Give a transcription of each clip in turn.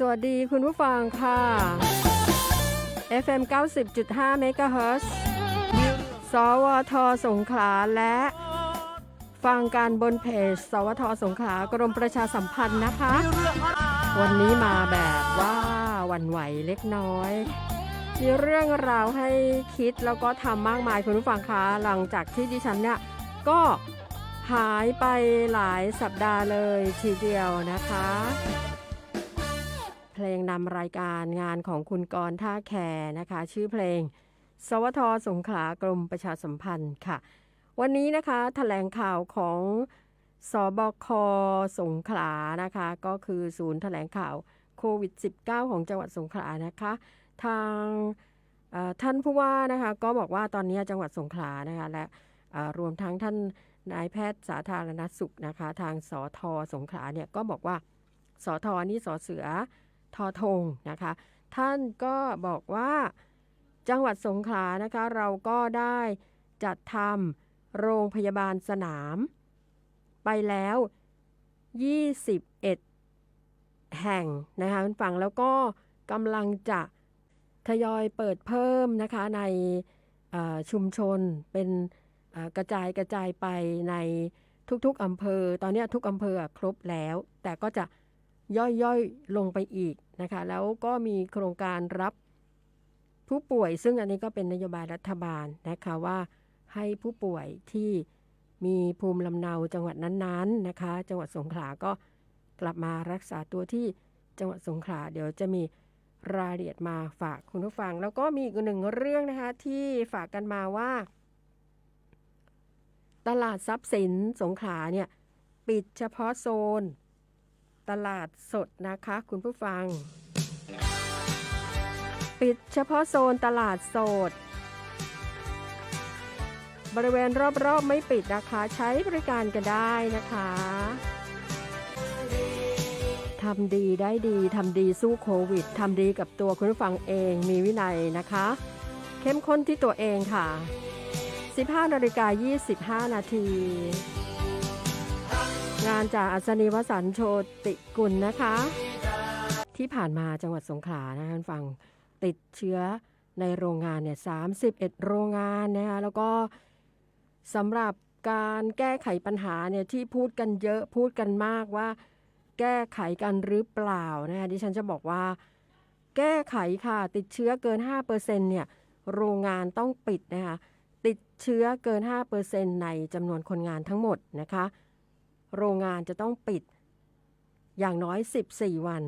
สวัสดีคุณผู้ฟังค่ะ FM 90.5 MHz สวทสงขลาและ ฟังการบนเพจ สวทสงขลากรมประชาสัมพันธ์นะคะ วันนี้มาแบบว่าวันไหวเล็กน้อย มีเรื่องราวให้คิดแล้วก็ทำมากมายคุณผู้ฟังคะหลังจากที่ดิฉันเนี่ยก็หายไปหลายสัปดาห์เลยทีเดียวนะคะ เพลงนำรายการงานของคุณกรท่าแคนะคะ ชื่อเพลง สวทสงขลากรมประชาสัมพันธ์ค่ะ วันนี้นะคะแถลงข่าวของสบคสงขลานะคะ ก็คือศูนย์แถลงข่าวโควิด -19 ของจังหวัดสงขลานะคะ ทางท่านผู้ว่านะคะก็บอกว่าตอนนี้จังหวัดสงขลานะคะและรวมทั้งท่านนายแพทย์สาธารณสุขนะคะ ทางสอทอสงขลาเนี่ยก็บอกว่าสอทอนี่สอเสือ ทอธงนะคะ ท่านก็บอกว่าจังหวัดสงขลานะคะ เราก็ได้จัดทำโรงพยาบาลสนาม ไปแล้ว 21 แห่งนะคะคุณฟังแล้วก็กำลังจะทยอยเปิดเพิ่มนะคะในชุมชนเป็นกระจายกระจายไปในทุกๆอำเภอ ตอนนี้ทุกอำเภอครบแล้ว แต่ก็จะ ย่อยๆลงไปอีกนะคะ แล้วก็มีโครงการรับผู้ป่วย ซึ่งอันนี้ก็เป็นนโยบายรัฐบาลนะคะว่าให้ผู้ป่วยที่มีภูมิลำเนาจังหวัดนั้นๆนะคะ จังหวัดสงขลาก็กลับมารักษาตัวที่จังหวัดสงขลาเดี๋ยวจะมีรายละเอียดมาฝากคุณผู้ฟัง แล้วก็มีอีกหนึ่งเรื่องนะคะที่ฝากกันมาว่า ตลาดทรัพย์สินสงขลาเนี่ยปิดเฉพาะโซน ตลาดสดนะคะคุณผู้ฟัง ปิดเฉพาะโซนตลาดสด บริเวณรอบๆไม่ปิดนะคะ ใช้บริการกันได้นะคะทำดีได้ดี ทำดีสู้โควิด ทำดีกับตัวคุณผู้ฟังเองมีวินัยนะคะ เข้มข้นที่ตัวเองค่ะ 15นาฬิกา25 นาที งานจากอัศนีวสันโชติกุลนะคะ ที่ผ่านมาจังหวัดสงขลานะคะท่านฟังติดเชื้อในโรงงานเนี่ย31โรงงานนะคะแล้วก็สำหรับการแก้ไขปัญหาเนี่ยที่พูดกันเยอะพูดกันมากว่า แก้ไขกันหรือเปล่านะคะดิฉันจะบอกว่า แก้ไขค่ะติดเชื้อเกิน5%เนี่ยโรงงานต้องปิดนะคะติดเชื้อเกิน 5%ในจำนวนคนงานทั้งหมดนะคะ โรงงานจะต้องปิดอย่างน้อย 14 วัน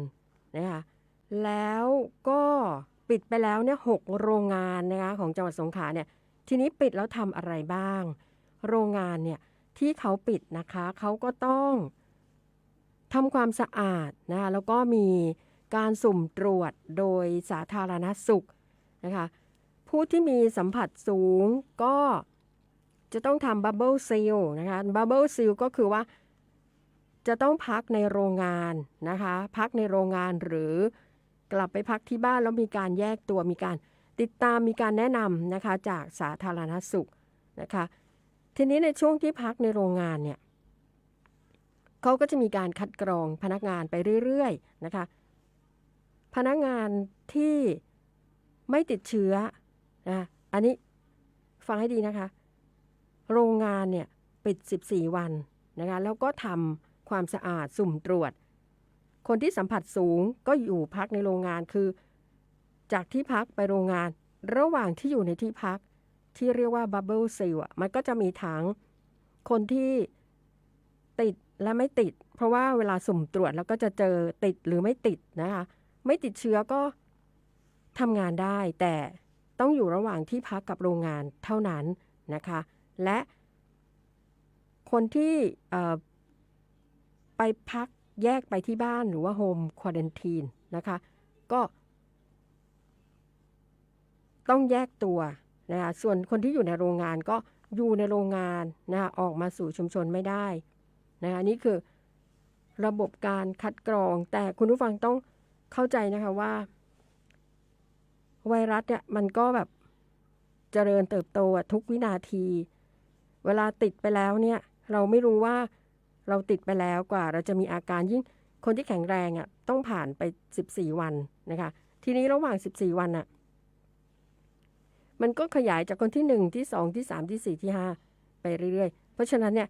นะคะแล้วก็ปิดไปแล้วเนี่ยหกโรงงานนะคะของจังหวัดสงขลาเนี่ยทีนี้ปิดแล้วทำอะไรบ้าง โรงงานเนี่ยที่เขาปิดนะคะเขาก็ต้องทำความสะอาดนะคะแล้วก็มีการสุ่มตรวจโดยสาธารณสุขนะคะผู้ที่มีสัมผัสสูงก็จะต้องทำบับเบิลซีลนะคะบับเบิลซีลก็คือว่า จะต้องพักในโรงงานนะคะ พักในโรงงานหรือกลับไปพักที่บ้านแล้วมีการแยกตัวมีการติดตามมีการแนะนำนะคะจากสาธารณสุขนะคะ ทีนี้ในช่วงที่พักในโรงงานเนี่ยเขาก็จะมีการคัดกรองพนักงานไปเรื่อยๆนะคะ พนักงานที่ไม่ติดเชื้อนะอันนี้ฟังให้ดีนะคะ โรงงานเนี่ยปิด 14 วันนะคะแล้วก็ทำ ความสะอาดสุ่มตรวจ คนที่สัมผัสสูงก็อยู่พักในโรงงานคือ จากที่พักไปโรงงาน ระหว่างที่อยู่ในที่พัก ที่เรียกว่าบับเบิลซีลอะมันก็จะมีถังคนที่ติดและไม่ติด เพราะว่าเวลาสุ่มตรวจแล้วก็จะเจอติดหรือไม่ติดนะคะ ไม่ติดเชื้อก็ทำงานได้ แต่ต้องอยู่ระหว่างที่พักกับโรงงานเท่านั้นนะคะ และคนที่เไปพักแยกไปที่บ้านหรือว่าโฮมควอเ n นทีนนะคะ ก็ต้องแยกตัวนะคะส่วนคนที่อยู่ในโรงงานก็อยู่ในโรงงานนะคะออกมาสู่ชุมชนไม่ได้นะคะนี่คือระบบการคัดกรอง แต่คุณผู้ฟังต้องเข้าใจนะคะว่า ไวรัสเนี่ยมันก็แบบเจริญเติบโตทุกวินาที เวลาติดไปแล้วเนี่ย เราไม่รู้ว่า เราติดไปแล้วกว่าเราจะมีอาการยิ่งคนที่แข็งแรงอะ่ะต้องผ่านไป 14 วันนะคะ ทีนี้ระหว่าง 14 วันอะ่ะมันก็ขยายจากคนที่ 1 ที่ 2 ที่ 3 ที่ 4 ที่ 5 ไปเรื่อยๆ เพราะฉะนั้นเนี่ย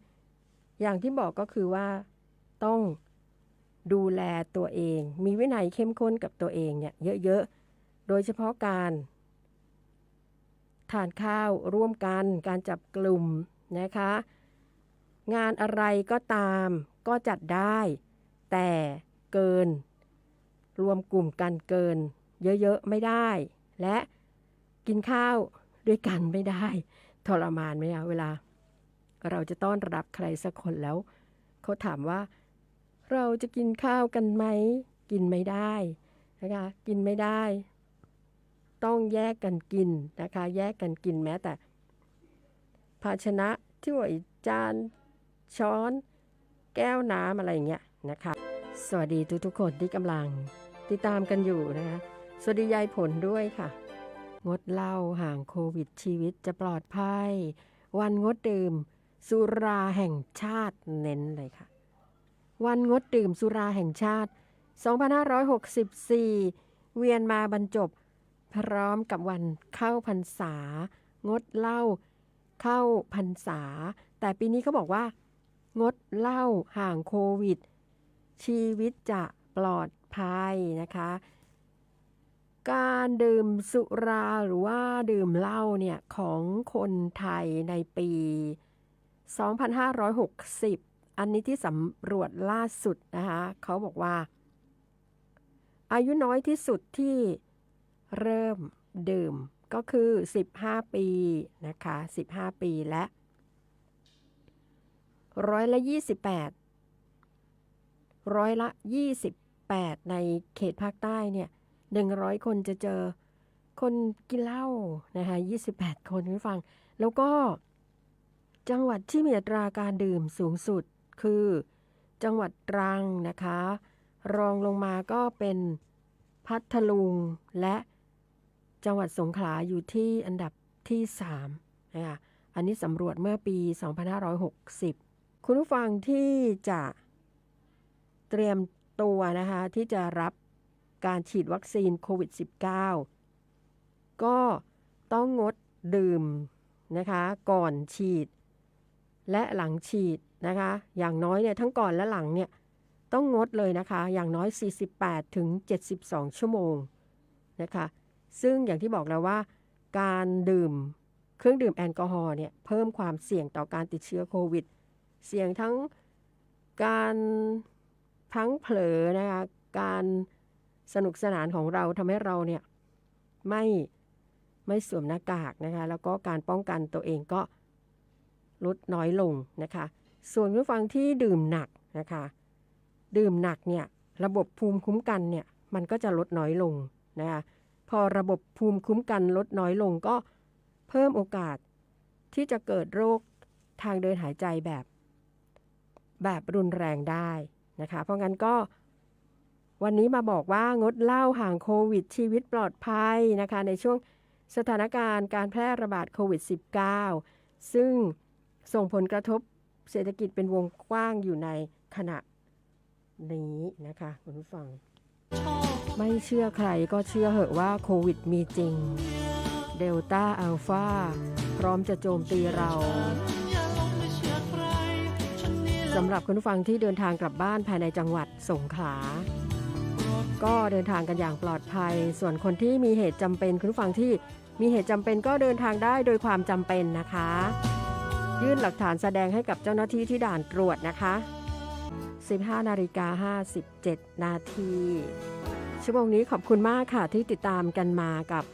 อย่างที่บอกก็คือว่าต้องดูแลตัวเอง มีวินัยเข้มข้นกับตัวเองเนี่ยเยอะๆ โดยเฉพาะการทานข้าวร่วมกัน การจับกลุ่มนะคะ งานอะไรก็ตามก็จัดได้ แต่เกิน รวมกลุ่มกันเกิน เยอะๆไม่ได้ และกินข้าวด้วยกันไม่ได้ ทรมานไหมอะเวลา เราจะต้อนรับใครสักคนแล้ว เขาถามว่า เราจะกินข้าวกันไหม กินไม่ได้นะคะกินไม่ได้ ต้องแยกกันกินนะคะ แยกกันกินแม้แต่ ภาชนะถ้วยจาน ช้อน แก้วน้ำอะไรอย่างเงี้ยนะคะ สวัสดีทุกๆคนที่กำลังติดตามกันอยู่นะคะ สวัสดียายผลด้วยค่ะ งดเหล้าห่างโควิดชีวิตจะปลอดภัย วันงดดื่ม สุราแห่งชาติเน้นเลยค่ะ วันงดดื่มสุราแห่งชาติ 2564 เวียนมาบรรจบ พร้อมกับวันเข้าพรรษา งดเหล้าเข้าพรรษา แต่ปีนี้เขาบอกว่า งดเหล้าห่างโควิด ชีวิตจะปลอดภัยนะคะ การดื่มสุราหรือว่าดื่มเหล้าเนี่ยของคนไทยในปี 2560 อันนี้ที่สำรวจล่าสุดนะคะเขาบอกว่า อายุน้อยที่สุดที่เริ่มดื่มก็คือ 15 ปีนะคะ 15 ปีและ ร้อยละ 28 ร้อยละ 28 ในเขตภาคใต้เนี่ย100 คนจะเจอคนกินเหล้านะคะ28 คนคุณฟัง แล้วก็จังหวัดที่มีอัตราการดื่มสูงสุดคือ จังหวัดตรังนะคะ รองลงมาก็เป็นพัทลุงและจังหวัดสงขลาอยู่ที่อันดับที่3นะคะอันนี้สำรวจเมื่อปี 2560 คุณผู้ฟังที่จะเตรียมตัวนะคะที่จะรับการฉีดวัคซีนโควิด -19 ก็ต้องงดดื่มนะคะก่อนฉีด และหลังฉีดนะคะอย่างน้อยเนี่ยทั้งก่อนและหลังเนี่ยต้องงดเลยนะคะ อย่างน้อย 48 ถึง 72 ชั่วโมงนะคะ ซึ่งอย่างที่บอกแล้วว่า การดื่มเครื่องดื่มแอลกอฮอล์เนี่ยเพิ่มความเสี่ยงต่อการติดเชื้อโควิด เสี่ยงทั้งการพลั้งเผลอนะคะการสนุกสนานของเราทำให้เราเนี่ยไม่ไม่สวมหน้ากากนะคะแล้วก็การป้องกันตัวเองก็ลดน้อยลงนะคะ ส่วนผู้ฟังที่ดื่มหนักนะคะ ดื่มหนักเนี่ยระบบภูมิคุ้มกันเนี่ยมันก็จะลดน้อยลงนะคะพอระบบภูมิคุ้มกันลดน้อยลงก็เพิ่มโอกาสที่จะเกิดโรคทางเดินหายใจแบบ แบบรุนแรงได้นะคะ เพราะงั้นก็วันนี้มาบอกว่างดเหล้าห่างโควิด ชีวิตปลอดภัยนะคะ ในช่วงสถานการณ์การแพร่ระบาดโควิด -19 ซึ่งส่งผลกระทบเศรษฐกิจเป็นวงกว้างอยู่ในขณะนี้นะคะคุณผู้ฟัง ไม่เชื่อใครก็เชื่อเหอะว่าโควิดมีจริง เดลต้าอัลฟาพร้อมจะโจมตีเรา สำหรับคุณผู้ฟังที่เดินทางกลับบ้านภายในจังหวัดสงขลา ก็เดินทางกันอย่างปลอดภัย ส่วนคนที่มีเหตุจำเป็นคุณผู้ฟังที่มีเหตุจำเป็นก็เดินทางได้โดยความจำเป็นนะคะ ยื่นหลักฐานแสดงให้กับเจ้าหน้าที่ที่ด่านตรวจนะคะ 15นาฬิกา57 นาทีชั่วโมงนี้ขอบคุณมากค่ะที่ติดตามกันมากับ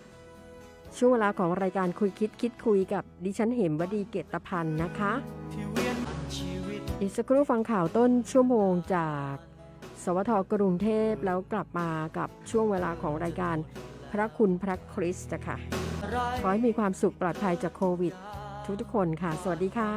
ช่วงเวลาของรายการคุยคิดคิดคุยกับดิฉันเหมวดีเกตพันธ์นะคะ อีกสักครู่ฟังข่าวต้นชั่วโมงจาก สวทกรุงเทพแล้วกลับมากับช่วงเวลาของรายการพระคุณพระคริสต์ค่ะ ขอให้มีความสุขปลอดภัยจากโควิด ทุกทุกคนค่ะ สวัสดีค่ะ